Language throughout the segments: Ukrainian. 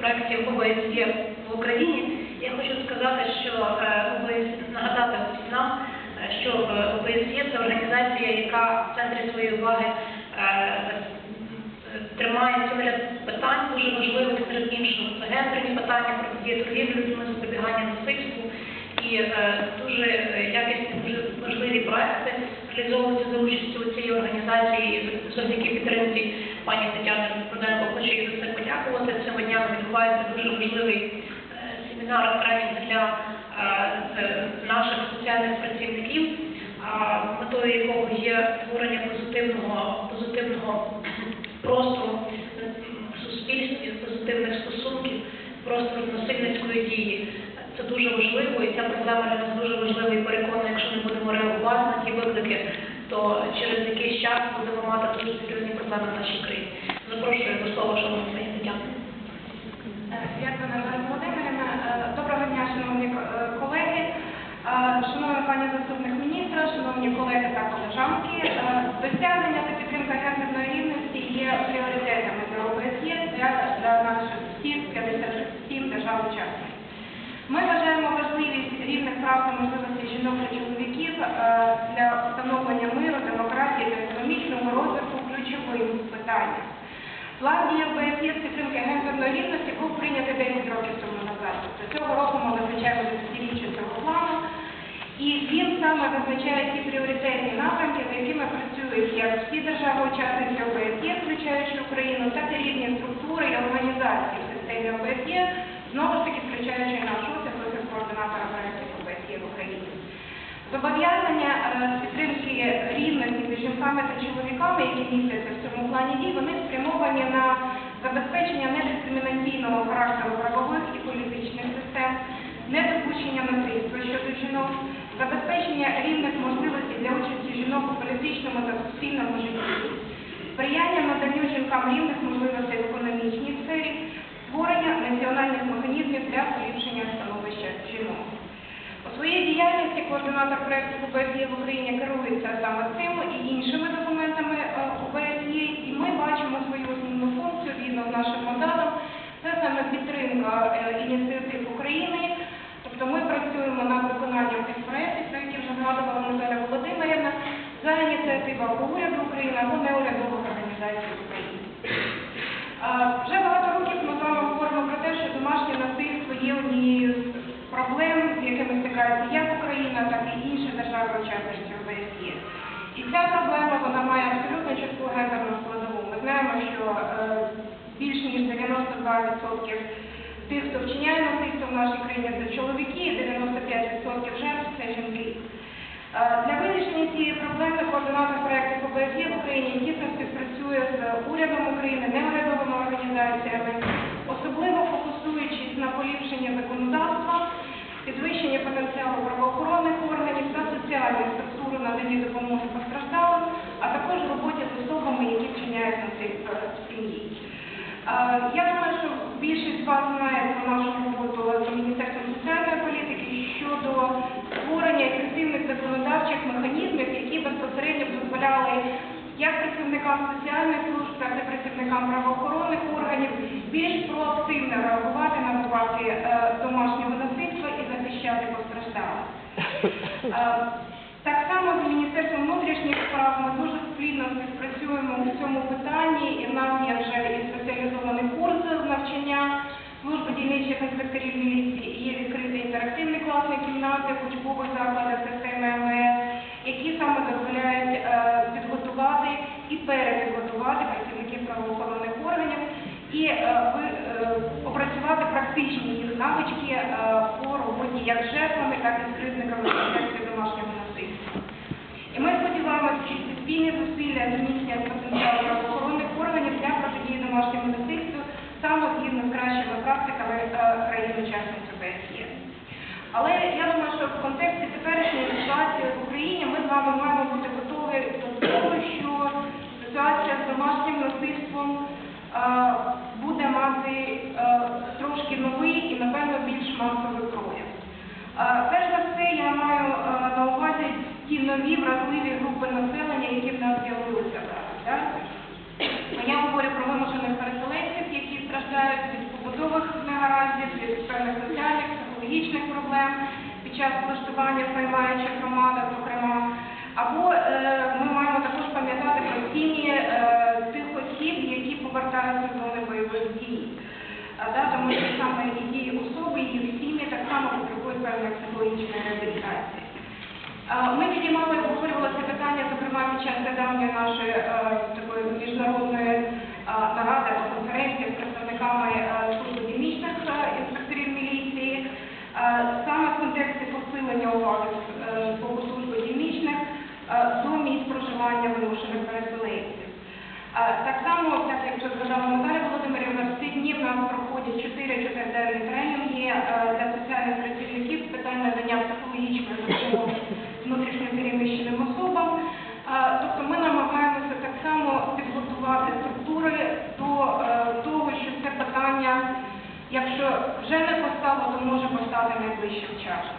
проєкті ОБСЄ в Україні. Я хочу сказати, що е, ОБСЄ, нагадати нам, е, що е, ОБСЄ це організація, яка в центрі своєї уваги тримає ряд питань дуже важливих серед іншого. Це гендерні питання, протидія торгівлі людьми, запобігання насильству і дуже якісні, дуже важливі проекти реалізовуються за участю цієї організації завдяки підтримці пані Тетяни важливий е, семінар тренінг для е, наших соціальних працівників, метою якого є створення позитивного позитивного простору е, в суспільстві, позитивних стосунків, простору насильницької дії. Це дуже важливо, і ця проблема для нас дуже важлива і переконана, якщо не будемо реагувати на ті виклики, то через якийсь час будемо мати дуже серйозні проблеми в нашій країні. Запрошую до слова, шановна пані Тетяна. Дякую, Наталя Володимирівна. Е, Доброго дня, шановні е, колеги, Е, шановна пані заступник міністра, шановні колеги та колежанки. Е, Досягнення та підтримка гендерної рівності є пріоритетами для ОБСЄ для, для наших всіх 57 держав-учасників. Ми вважаємо важливість рівних прав та можливостей жінок та чоловіків е, для встановлення миру, демократії та економічного розвитку ключовим питанням. План дії ОБСЄ з підтримки гендерної рівності був прийнятий 10 років тому назад. Тобто цього року ми визначаємо десятиріччя цього плану. І він саме визначає ті пріоритетні напрямки, за якими працюють як всі держави-учасниці ОБСЄ, включаючи Україну, так і різні структури і організації в системі ОБСЄ, знову ж таки включаючи наш офіс, офіс координатора проєктів ОБСЄ в Україні. Зобов'язання е, підтримки рівності між жінками та чоловіками, які містяться в цьому плані дій, вони спрямовані на забезпечення недискримінаційного характеру правових і політичних систем, недопущення насильства щодо жінок, забезпечення рівних можливостей для участі жінок у політичному та суспільному житті, сприяння наданню жінкам рівних можливостей в економічній сфері, створення національних механізмів для поліпшення становища жінок. У своїй діяльності координатор проєкту ОБСЄ в Україні керується саме цим і іншими документами е, ОБСЄ, і ми бачимо свою основну функцію згідно з нашим мандатом. Це саме підтримка е, ініціатив України. Тобто ми працюємо над виконанням тих проєктів, про які вже згадувала Наталя Володимирівна, за ініціатива або уряду України або неурядових організацій України. Е, Вже багато років ми з вами говоримо про те, що домашнє насильство є однією з проблем, якими стикається як Україна, так і інші держави-учасниці ОБСЄ. І ця проблема вона має абсолютно чітку гендерну складову. Ми знаємо, що е, більш ніж 92% тих, хто вчиняє насильство в нашій країні, це чоловіки, і 95% жертв це жінки. Е, Для вирішення цієї проблеми координатор проєкту ОБСЄ в Україні тісно співпрацює з урядом України, неурядовими організаціями, особливо фокусуючись на поліпшенні законодавства, підвищенні потенціалу правоохоронних органів та соціальних структур наданні допомоги постраждалим, а також роботі з особами, які вчиняють насильство в сім'ї. Е, Я думаю, що більшість з вас знає про нашу роботу з Міністерством соціальної політики щодо створення ефективних законодавчих механізмів, які безпосередньо дозволяли як працівникам соціальних служб, так і працівникам правоохоронних органів більш проактивно реагувати на випадки е, домашнього насильства захищати постраждалих. Е, Так само з Міністерством внутрішніх справ ми дуже плідно співпрацюємо у цьому питанні, і в нас є вже і спеціалізований курс з навчання служби дільничих інспекторів міліції, і є відкриті інтерактивні класні кімнати в учбових закладах системи МВС, які саме дозволяють е, підготувати і перепідготувати працівників правоохоронних органів і е, ви- е, опрацювати практичні їх навички е, по роботі як жертвами, так і з кривдниками контексті домашнього насильства. І ми сподіваємося, що спільні зусилля зміцнять потенціал правоохоронних органів для протидії домашньому насильству саме згідно з кращими практиками е, країн-учасниць ОБСЄ. Але я думаю, що в контексті теперішньої ситуації в Україні ми з вами маємо бути готові до того, що ситуація з домашнім насильством е, буде мати е, трошки новий і, напевно, більш масовий прояв. Е, перш за все, я маю е, на увазі ті нові вразливі групи населення, які в нас з'явилися зараз. Ну, я говорю про вимушених переселенців, які страждають від побудових негараздів, від певних соціальних, психологічних проблем під час влаштування в приймаючих громадах, зокрема. Або е, ми маємо також пам'ятати про сім'ї е, тих осіб, які повертаються да, тому що саме і особи, і їх сім'ї так само потребують певної психологічної реабілітації. Ми підіймали обговорювали це питання, зокрема під час недавньої нашої е, такої міжнародної наради або конференції з представниками е, служби дільничних інспекторів міліції, Е, саме в контексті посилення уваги з боку служби дільничних до місць проживання вимушених переселенців. Так само, так як вже згадала Наталя Володимирівна, в ці дні в нас проходять чотири чотириденні тренінги е, для соціальних працівників з питань надання психологічної допомоги внутрішньо переміщеним особам. Тобто ми намагаємося так само підготувати структури до е, того, що це питання, якщо вже не постало, то може постати найближчим часом.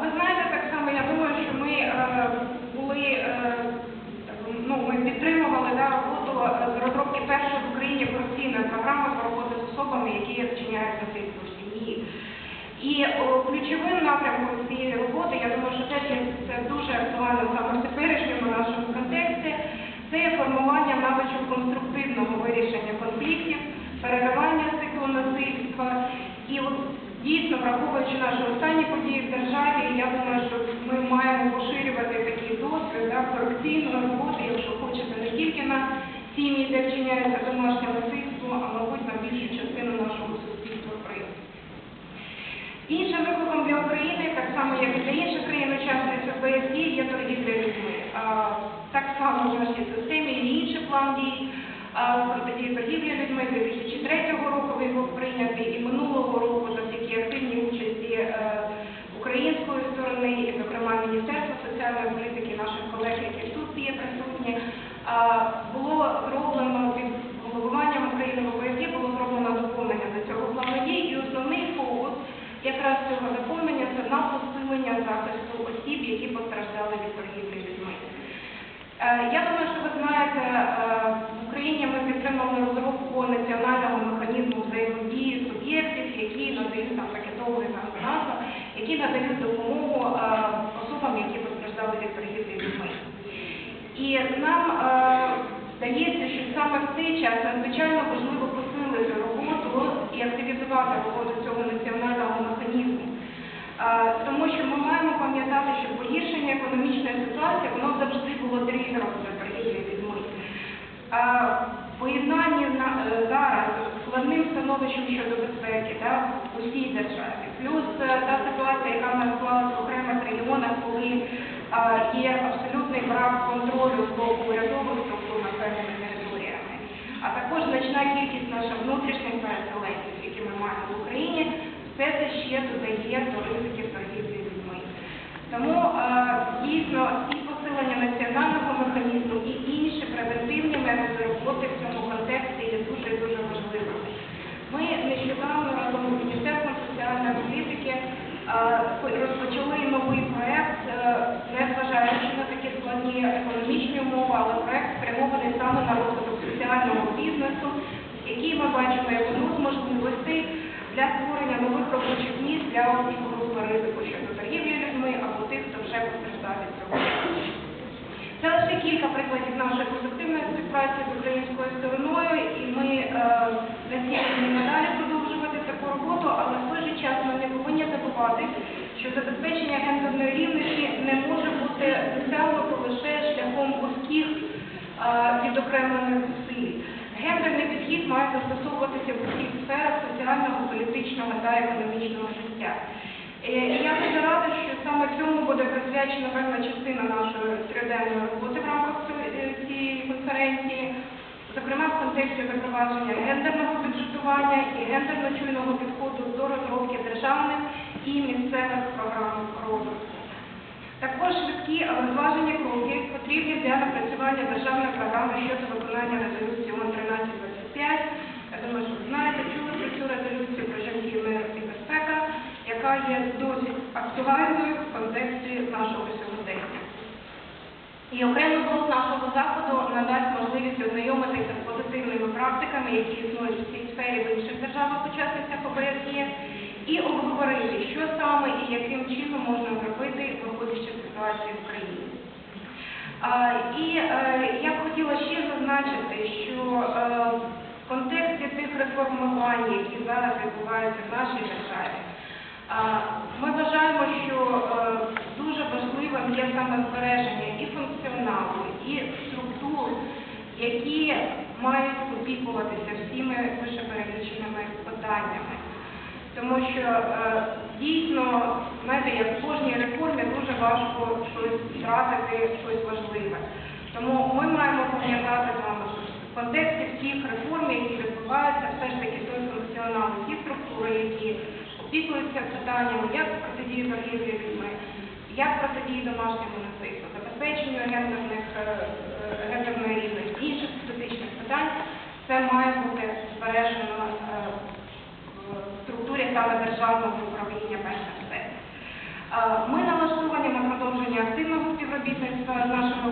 Ви знаєте, так само, я думаю, що ми е, були, ну, ми підтримували да, роботу е, з розробки першої в Україні корупційної програми по роботи з особами, які вчиняють насильство в сім'ї. І о, ключовим напрямком цієї роботи, я думаю, що теж це дуже актуально саме в теперішньому нашому контексті, це є формування навичок конструктивного вирішення конфліктів, переривання циклу насильства. І от дійсно, враховуючи наші останні події в державі, я думаю, що ми маємо поширювати такий досвід да, корупційної роботи, не тільки на сім'ї, де вчиняється домашнє насильство, а мабуть на більшу частину нашого суспільства в. Іншим викликом для України, так само як і для інших країн-учасниць ОБСЄ, є торгівля людьми. Так само в нашій системі є інший план дій протидії торгівлі людьми 2003 року він був прийнятий і минулого року завдяки активній участі е, української сторони, і, зокрема Міністерства соціальної політики, наших колег, які тут є присутні, а, було зроблено під головуванням України в ОБСЄ було зроблено доповнення до цього плану дій, і основний фокус якраз цього доповнення це на посилення захисту осіб, які постраждали від торгівлі людьми. Я думаю, що ви знаєте, е, в Україні ми підтримали розробку національного механізму взаємодії суб'єктів, які надають там довге назва, які надають допомогу е, особам, які постраждали від торгівлі людьми. І нам е, здається, що саме в цей час надзвичайно важливо посилити роботу і активізувати роботу цього національного механізму. Тому що пам'ятати, що погіршення економічної ситуації воно завжди було тригером для торгівлі людьми. На- е, зараз складним становищем щодо безпеки да, в усій державі, плюс е, та ситуація, яка в нас склалася в окремих регіонах, коли є абсолютний брак контролю боку урядових структур над певними територіями, а також значна кількість наших внутрішніх переселенців, які ми маємо в Україні, все це ще додає до ризиків. Тому е, дійсно і посилення національного механізму, і інші превентивні методи роботи в цьому контексті є дуже і дуже важливими. Ми нещодавно разом з Міністерством соціальної політики е, розпочали новий проект, е, незважаючи на такі складні економічні умови, але проект спрямований саме на розвиток соціального бізнесу, який ми бачимо як одну з можливостей для створення нових робочих місць для осіб групи ризику щодо людьми або тих, хто вже постраждав від цього. Це лише кілька прикладів нашої позитивної співпраці з українською стороною, і ми е, надалі продовжувати таку роботу, але в той же час ми не повинні забувати, що забезпечення гендерної рівності не може бути досягнуто лише шляхом вузьких е, відокремлених зусиль. Гендерний підхід має застосовуватися в усіх сферах соціального, політичного та економічного життя. Е, Я дуже рада, що саме цьому буде присвячена певна частина нашої триденної роботи в рамках цієї- е, конференції, зокрема в контексті запровадження гендерного бюджетування і гендерно-чуйного підходу до розробки державних і місцевих програм розвитку. Також швидкі, але кроки потрібні для напрацювання державної програми щодо виконання резолюції ООН 1325. Я думаю, що ви знаєте, чули про цю резолюцію про безпека, яка є досить актуальною в контексті нашого сьогодення. І окремий блок нашого заходу надасть можливість ознайомитися з позитивними практиками, які існують в цій сфері в інших державах-учасницях ОБСЄ, і обговорити, що саме і яким чином можна зробити, виходячи з ситуації в країні. І е, я б хотіла ще зазначити, що е, в контексті тих реформувань, які зараз відбуваються в нашій державі, ми вважаємо, що е, дуже важливим є саме збереження і функціоналу, і структур, які мають опікуватися всіми вищепереліченими питаннями. Тому що е, дійсно, знаєте, як в кожній реформі дуже важко щось втратити, щось важливе. Тому ми маємо пам'ятати з вами, що в контексті всіх реформ, які відбуваються, все ж таки той функціонал, ті структури, які опікуються питаннями, як протидії торгівлі людьми, як протидії домашньому насильству, забезпеченню гендерних, е, е, гендерної рівності, інших політичних питань, це має бути збережено е, в структурі саме державного управління перш за все. Е, Ми налаштовані на продовження активного співробітництва з нашими